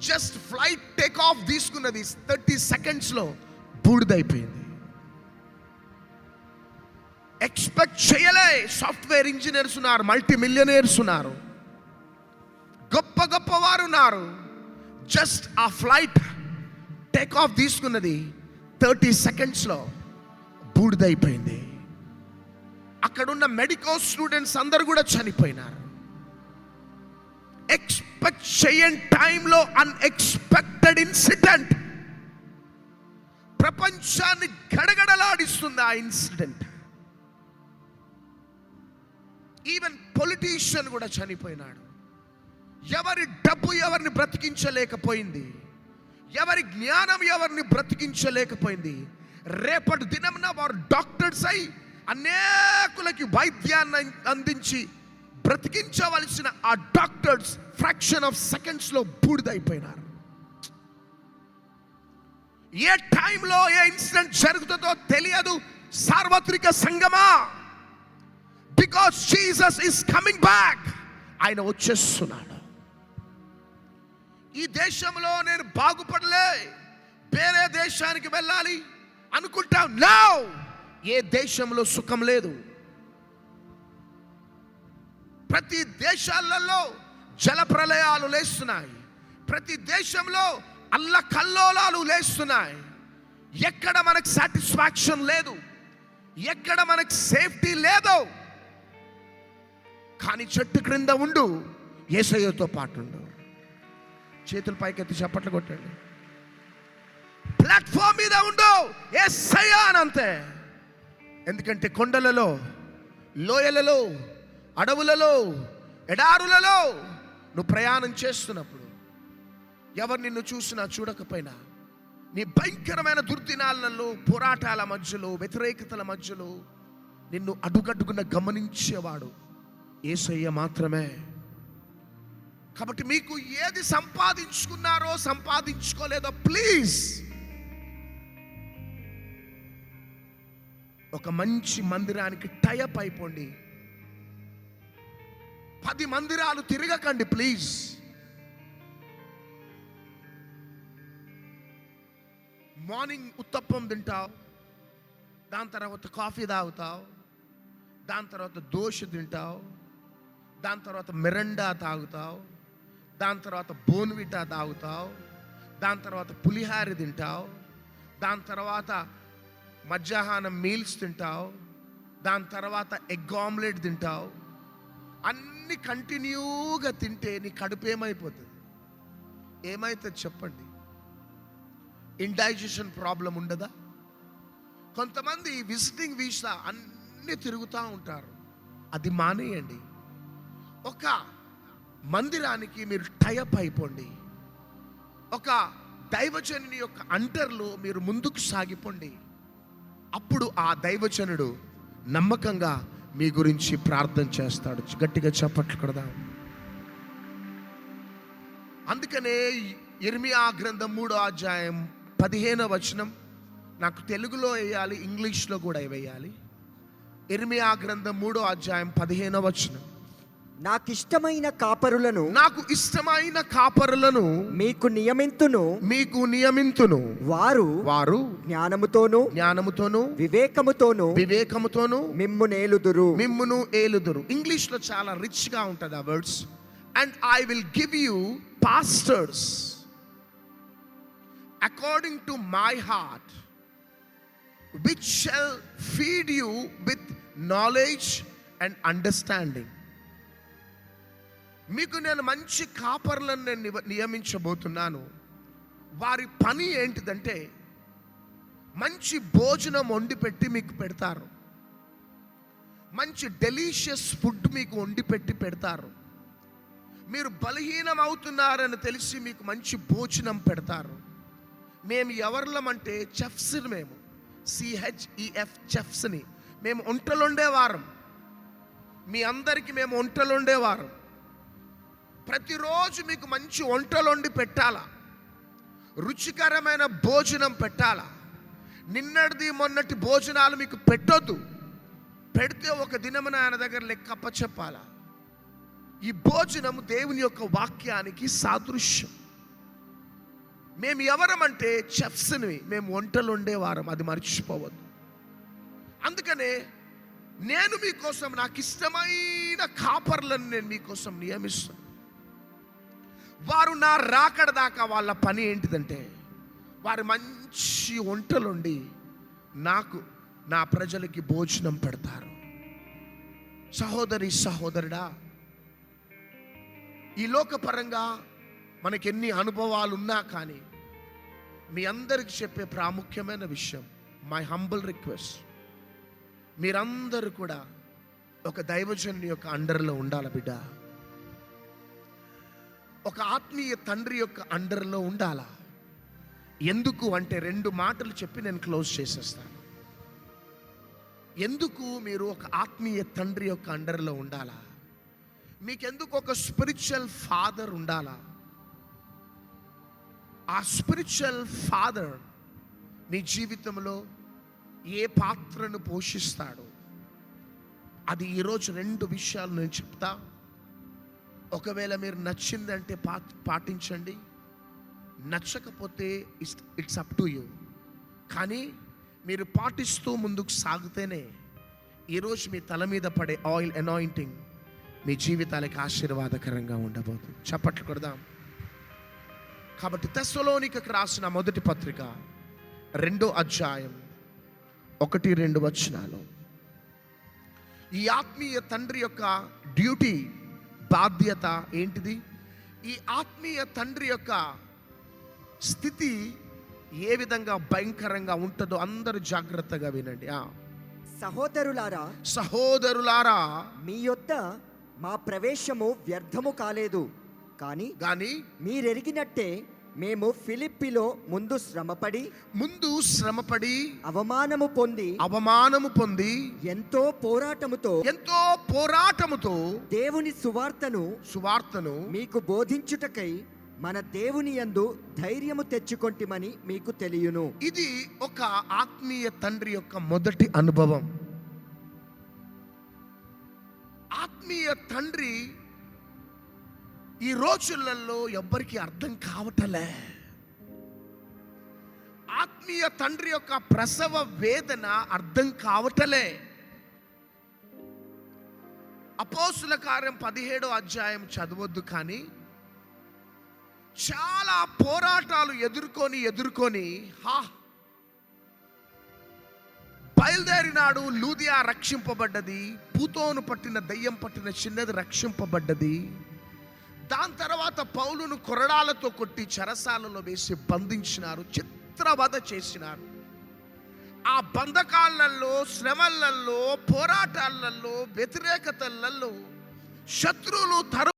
Just flight take off తీసుకున్నది thirty సెకండ్స్లో బూడిదైపోయింది. ఎక్స్పెక్ట్ చేయలే సాఫ్ట్వేర్ ఇంజనీర్స్ ఉన్నారు మల్టీ మిలియనీర్స్ ఉన్నారు. గొప్ప గొప్ప వారు ఉన్నారు. జస్ట్ ఆ ఫ్లైట్ టేక్ ఆఫ్ తీసుకున్నది థర్టీ సెకండ్స్లో బూడిదైపోయింది. అక్కడున్న మెడికల్ స్టూడెంట్స్ అందరు కూడా చనిపోయినారు. ఎక్స్పెక్ట్ చేయని టైంలో అన్ఎక్స్పెక్టెడ్ ఇన్సిడెంట్ ప్రపంచాన్ని గడగడలాడిస్తుంది ఆ ఇన్సిడెంట్ ఈవెన్ పొలిటీషియన్ కూడా చనిపోయినాడు. ఎవరి డబ్బు ఎవరిని బ్రతికించలేకపోయింది? ఎవరి జ్ఞానం ఎవరిని బ్రతికించలేకపోయింది? రేపటి దినంన వారు డాక్టర్స్ అయి అనేకులకి వైద్యాన్ని అందించి బ్రతికించవలసిన ఆ డాక్టర్స్ ఫ్రాక్షన్ ఆఫ్ సెకండ్స్లో బూడిదైపోయినారు. ఏ టైంలో ఏ ఇన్సిడెంట్ జరుగుతుందో తెలియదు. సార్వత్రిక సంగమా. Because Jesus is coming back ఆయన వచ్చేస్తున్నాడు. ఈ దేశంలో నేను బాగుపడలే. వేరే దేశానికి వెళ్ళాలి అనుకుంటాం. నా ఏ దేశంలో సుఖం లేదు. ప్రతి దేశాలలో జల ప్రళయాలు లేస్తున్నాయి. ప్రతి దేశంలో అల్ల కల్లోలాలు లేస్తున్నాయి. ఎక్కడ మనకు సాటిస్ఫాక్షన్ లేదు. ఎక్కడ మనకు సేఫ్టీ లేదు. కానీ చెట్టు క్రింద ఉండు ఏసయ్యతో పాటు ఉండు. చేతులు పైకెత్తి చప్పట్లు కొట్టండి. ప్లాట్ఫామ్ మీద ఉండు ఏసయ్యా అని అంతే. ఎందుకంటే కొండలలో లోయలలో అడవులలో ఎడారులలో నువ్వు ప్రయాణం చేస్తున్నప్పుడు ఎవరు నిన్ను చూసినా చూడకపోయినా నీ భయంకరమైన దుర్దినాలలో పోరాటాల మధ్యలో వ్యతిరేకతల మధ్యలో నిన్ను అడుగడుగున గమనించేవాడు ఏసయ్య మాత్రమే. కాబట్టి మీకు ఏది సంపాదించుకున్నారో సంపాదించుకోలేదో ప్లీజ్. ఒక మంచి మందిరానికి టైప్ అయిపోండి. పది మందిరాలు తిరగకండి ప్లీజ్ మార్నింగ్ ఉత్తప్పం తింటావు దాని తర్వాత కాఫీ తాగుతావు దాని తర్వాత దోశ తింటావు దాని తర్వాత మిరండా తాగుతావు దాని తర్వాత బోన్విటా తాగుతావు దాని తర్వాత పులిహారి తింటావు దాని తర్వాత మధ్యాహ్నం మీల్స్ తింటావు దాని తర్వాత ఎగ్ ఆమ్లెట్ తింటావు అన్ని కంటిన్యూగా తింటే నీ కడుపు ఏమైపోతుంది? ఏమైతుంది చెప్పండి. ఇండైజెషన్ ప్రాబ్లం ఉండదా? కొంతమంది విజిటింగ్ వీసా అన్ని తిరుగుతూ ఉంటారు. అది మానేయండి. ఒక మందిరానికి మీరు టైప్ అయిపోండి. ఒక దైవజనుని యొక్క అంటర్లో మీరు ముందుకు సాగిపోండి. అప్పుడు ఆ దైవజనుడు నమ్మకంగా మీ గురించి ప్రార్థన చేస్తాడు. గట్టిగా చెప్పట్లు కదా అందుకనే ఇర్మియా గ్రంథం మూడో అధ్యాయం పదిహేనో వచనం నాకు తెలుగులో వేయాలి ఇంగ్లీష్లో కూడా వేయాలి. ఇర్మియా గ్రంథం మూడో అధ్యాయం పదిహేనో వచనం. నాకిష్టమైన కాపరులను నాకు ఇష్టమైన కాపరులను మీకు నియమింతును. మీకు నియమింతును. వారు వారు జ్ఞానముతోను జ్ఞానముతోను వివేకముతోను వివేకముతోను మిమ్ము నేలుదురు మిమ్మును ఏలుదురు. ఇంగ్లీష్లో చాలా రిచ్గా ఉంటుంది ఆ words. And I will give you pastors according to my heart which shall feed you with knowledge and understanding మీకు నేను మంచి కాపర్లను నేను నివ- నియమించబోతున్నాను. వారి పని ఏంటిదంటే మంచి భోజనం వండి పెట్టి మీకు పెడతారు. మంచి డెలీషియస్ ఫుడ్ మీకు వండి పెట్టి పెడతారు. మీరు బలహీనం అవుతున్నారని తెలిసి మీకు మంచి భోజనం పెడతారు. మేము ఎవరిలమంటే చెఫ్స్ని మేము సిహెచ్ఈఎఫ్ చెఫ్స్ని మేము వంటలుండేవారం మీ అందరికీ మేము వంటలుండేవారం ప్రతిరోజు మీకు మంచి వంటలు వండి పెట్టాలా? రుచికరమైన భోజనం పెట్టాలా? నిన్నటిది మొన్నటి భోజనాలు మీకు పెట్టొద్దు. పెడితే ఒక దినమున ఆయన దగ్గర లెక్క అప్పచెప్పాలా ఈ భోజనం దేవుని యొక్క వాక్యానికి సాదృశ్యం. మేము ఎవరమంటే చెఫ్స్ని మేము వంటలు వండేవారం అది మర్చిపోవద్దు. అందుకనే నేను మీకోసం నాకు ఇష్టమైన కాపర్లను నేను మీకోసం నియమిస్తాను వారు నా రాకడ దాకా వాళ్ళ పని ఏంటిదంటే వారు మంచి వంటలుండి నాకు నా ప్రజలకి భోజనం పెడతారు. సహోదరి సహోదరుడా ఈ లోకపరంగా మనకి ఎన్ని అనుభవాలు ఉన్నా కానీ మీ అందరికి చెప్పే ప్రాముఖ్యమైన విషయం మై హంబుల్ రిక్వెస్ట్ మీరందరూ కూడా ఒక దైవజన్ యొక్క అండర్లో ఉండాలి బిడ్డ. ఒక ఆత్మీయ తండ్రి యొక్క అండర్లో ఉండాలా? ఎందుకు అంటే రెండు మాటలు చెప్పి నేను క్లోజ్ చేసేస్తాను. ఎందుకు మీరు ఒక ఆత్మీయ తండ్రి యొక్క అండర్లో ఉండాలా? మీకెందుకు ఒక స్పిరిచువల్ ఫాదర్ ఉండాలా? ఆ స్పిరిచువల్ ఫాదర్ మీ జీవితంలో ఏ పాత్రను పోషిస్తాడో? అది ఈరోజు రెండు విషయాలు నేను చెప్తా. ఒకవేళ మీరు నచ్చిందంటే పా పాటించండి. నచ్చకపోతే it's it's up to you కానీ మీరు పాటిస్తూ ముందుకు సాగితేనే ఈరోజు మీ తల మీద పడే ఆయిల్ అనాయింటింగ్ మీ జీవితాలకు ఆశీర్వాదకరంగా ఉండబోతుంది. చప్పట్లు కొడదాం. కాబట్టి తెస్సలోనికకు రాసిన మొదటి పత్రిక రెండో అధ్యాయం ఒకటి రెండు వచనాలు. ఈ ఆత్మీయ తండ్రి యొక్క డ్యూటీ బాధ్యత ఏంటిది? ఈ ఆత్మీయ తండ్రి యొక్క స్థితి ఏ విధంగా భయంకరంగా ఉంటుందో అందరూ జాగ్రత్తగా వినండి. సహోదరులారా సహోదరులారా మీ యొద్ద మా ప్రవేశము వ్యర్థము కాలేదు. కానీ గాని మీరెరిగినట్టే మేము ఫిలిప్పిలో ముందు శ్రమపడి ముందు శ్రమపడి అవమానము పొంది అవమానము పొంది ఎంతో పోరాటముతో ఎంతో పోరాటముతో దేవుని సువార్తను సువార్తను మీకు బోధించుటకై మన దేవుని యందు ధైర్యము తెచ్చుకొంటిమని మీకు తెలియను. ఇది ఒక ఆత్మీయ తండ్రి యొక్క మొదటి అనుభవం. ఆత్మీయ తండ్రి ఈ రోజులలో ఎవ్వరికి అర్థం కావటలే. ఆత్మీయ తండ్రి యొక్క ప్రసవ వేదన అర్థం కావటలే. అపోసుల కార్యం పదిహేడో అధ్యాయం చదవద్దు కానీ చాలా పోరాటాలు ఎదుర్కొని ఎదుర్కొని హా బయలుదేరినాడు లూదియా రక్షింపబడ్డది పూతోను పట్టిన దయ్యం పట్టిన చిన్నది రక్షింపబడ్డది. దాని తర్వాత పౌలును కొరడాలతో కొట్టి చెరసాలలో వేసి బంధించినారు చిత్రవధ చేసినారు. ఆ బంధకాలలో శ్రమలలో పోరాటాలలో వ్యతిరేకతలలో శత్రువులు తరు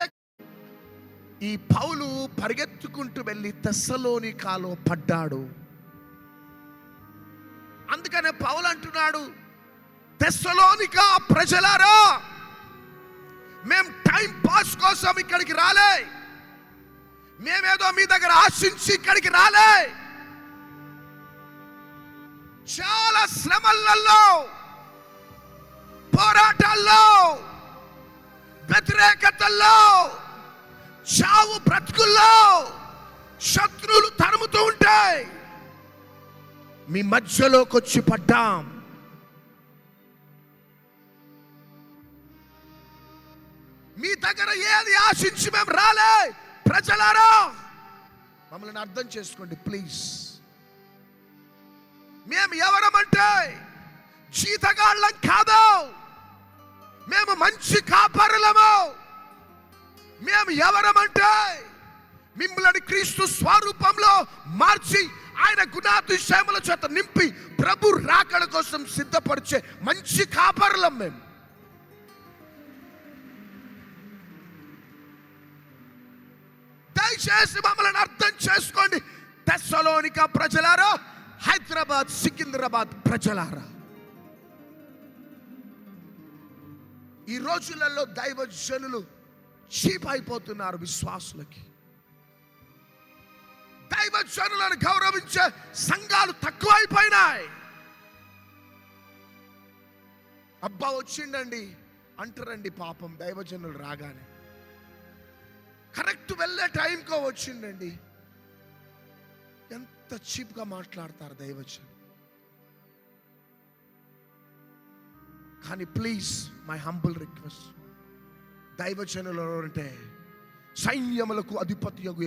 ఈ పౌలు పరిగెత్తుకుంటూ వెళ్ళి తెస్సలోని కాలో పడ్డాడు. అందుకనే పౌలు అంటున్నాడు తెస్సలోనిక ప్రజలారా మేము టైం పాస్ కోసం ఇక్కడికి రాలే. మేమేదో మీ దగ్గర ఆశించి ఇక్కడికి రాలే. చాలా శ్రమలలో పోరాటాల్లో వ్యతిరేకతల్లో చావు బ్రతుకుల్లో శత్రువులు తరుముతూ ఉంటాయి. మీ మధ్యలోకి వచ్చి పడ్డాం. మీ దగ్గర ఏది ఆశించి మేము రాలే? ప్రజలారా మమ్మల్ని అర్థం చేసుకోండి ప్లీజ్. మేము ఎవరమంటే జీతగాళ్ళం కాదు. మేము మంచి కాపరులము. మేము ఎవరమంటే మిమ్మల్ని క్రీస్తు స్వరూపంలో మార్చి ఆయన గుణాతిశయముల చేత నింపి ప్రభు రాకడ కోసం సిద్ధపరిచే మంచి కాపరులం మేము. దయచేసి మమ్మల్ని అర్థం చేసుకోండి. తెస్సలోనిక ప్రజలారా హైదరాబాద్ సికింద్రాబాద్ ప్రజలారా. ఈ రోజులలో దైవ జనులు చీప్ అయిపోతున్నారు విశ్వాసులకి దైవజనులను గౌరవించే సంఘాలు తక్కువైపోయినాయి. అబ్బా వచ్చిండండి అంటారండి పాపం దైవజనులు రాగానే. కరెక్ట్ వెళ్ళే టైంకో వచ్చిండండి. ఎంత చీప్గా మాట్లాడతారు దైవచనం కానీ ప్లీజ్ మై హంబుల్ రిక్వెస్ట్ దైవచనులు అంటే సైన్యములకు అధిపతి యగు